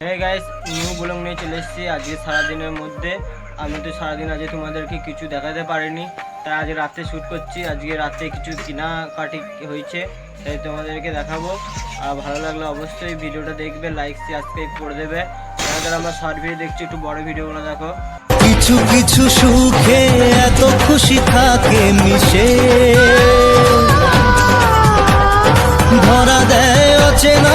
হ্যাঁ guys new blog নিয়ে চলে এসেছি। আজকে সারাদিনের মধ্যে। আমি তো সারাদিন আজকে তোমাদেরকে কিছু দেখাতে পারিনি। তাই আজকে রাতে শ্যুট করছি। আজকে রাতে কিছু কেনাকাটি হয়েছে, তাই তোমাদেরকে দেখাবো। আর ভালো লাগলে অবশ্যই ভিডিওটা দেখবে লাইক সাবস্ক্রাইব করে দেবে। যারা আমার শর্ট ভিডিও দেখছি, একটু বড় ভিডিওগুলো দেখো। কিছু কিছু সুখে এত খুশি থাকে মিশে। ধরা দেয় অচেনা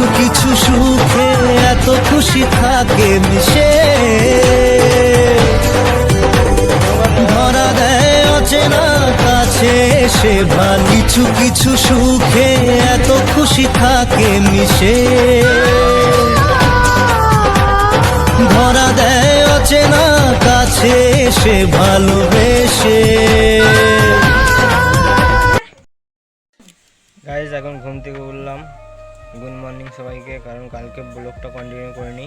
কিছু কিছু সুখে এত খুশি থাকে মিশে। ধরা দেয় অচেনা কাছে সে ভালো কিছু কিছু সুখে এত খুশি থাকে মিশে। ধরা দেয় অচেনা কাছে সে ভালোবেসে। গাইজ এখন ঘুম থেকে উঠলাম। গুড মর্নিং সবাইকে, কারণ কালকে ব্লগটা কন্টিনিউ করিনি।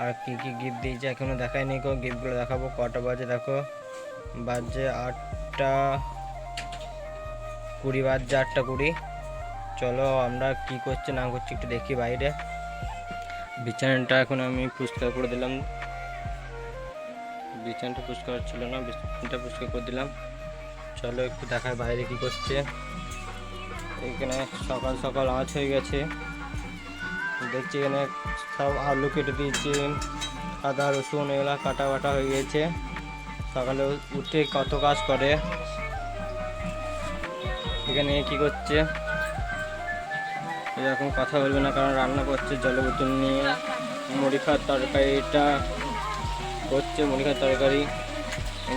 আর কী কী গিফট দিয়েছে এখনও দেখায়নি কো গিফটগুলো দেখাবো। কটা বাজে দেখো? বাজে আটটা কুড়ি বাজছে আটটা কুড়ি। চলো আমরা কি করছি না করছি একটু দেখি বাইরে। বিছানাটা এখন আমি পরিষ্কার করে দিলাম। বিছানাটা পরিষ্কার ছিল না, বিছানাটা পরিষ্কার করে দিলাম। চলো একটু দেখায় বাইরে কি করছে। এখানে সকাল সকাল আঁচ হয়ে গেছে। দেখছি এখানে সব আলু কেটে দিয়েছি। আদা, রসুন এগুলো কাটা বাটা হয়ে গেছে। সকালে উঠে কত কাজ করে। এখানে কি করছে? এরকম কথা বলবে না, কারণ রান্না করছে জলের বোতল নিয়ে। মুড়ি খাওয়ার তরকারিটা হচ্ছে মুড়ি খাওয়ার তরকারি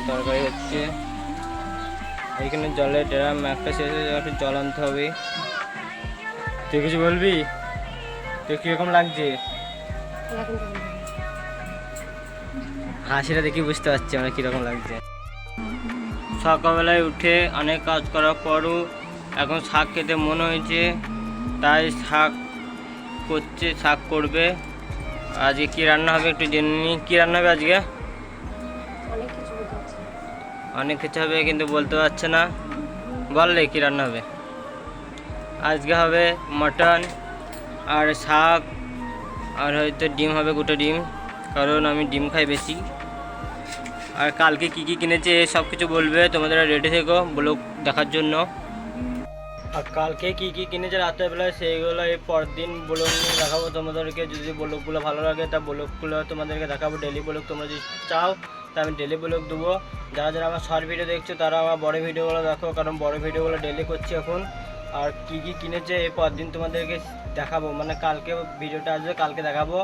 তরকারি হচ্ছে। এখানে জলের ড্রাম, একটা শেষ জল আনতে হবে। তুই কিছু বলবি? তুই কীরকম লাগছে? হাসিটা দেখি বুঝতে পারছি আমার কীরকম লাগছে। সকালবেলায় উঠে অনেক কাজ করার পরও এখন শাক খেতে মনে হয়েছে তাই শাক করছে শাক করবে। আজকে কী রান্না হবে একটু জেনে নিই। কী রান্না হবে আজকে? অনেক কিছু হবে কিন্তু বলতে পারছে না। বললে কী রান্না হবে? আজকে হবে মটন আর শাক, আর হয়তো ডিম হবে গোটা ডিম, কারণ আমি ডিম খাই বেশি। আর কালকে কি কি কিনেছে সব কিছু বলবে, তোমাদের রেডি থেকো ব্লগ দেখার জন্য। আর কালকে কি কি কিনেছে রাত্রেবেলায় সেইগুলো এই পরদিন ব্লগ নিয়ে দেখাবো তোমাদেরকে। যদি ব্লগগুলো ভালো লাগে, তা ব্লগগুলো তোমাদেরকে দেখাবো ডেলি ব্লগ তোমরা যদি চাও, তা আমি ডেলি ব্লগ দেবো। যারা যারা আমার শর্ট ভিডিও দেখছ, তারা আমার বড় ভিডিওগুলো দেখো, কারণ বড় ভিডিওগুলো ডেলি করছি এখন। আর কি কি কিনেছে এরপর পরদিন তোমাদেরকে দেখাবো। মানে কালকে ভিডিওটা আসবে কালকে দেখাবো।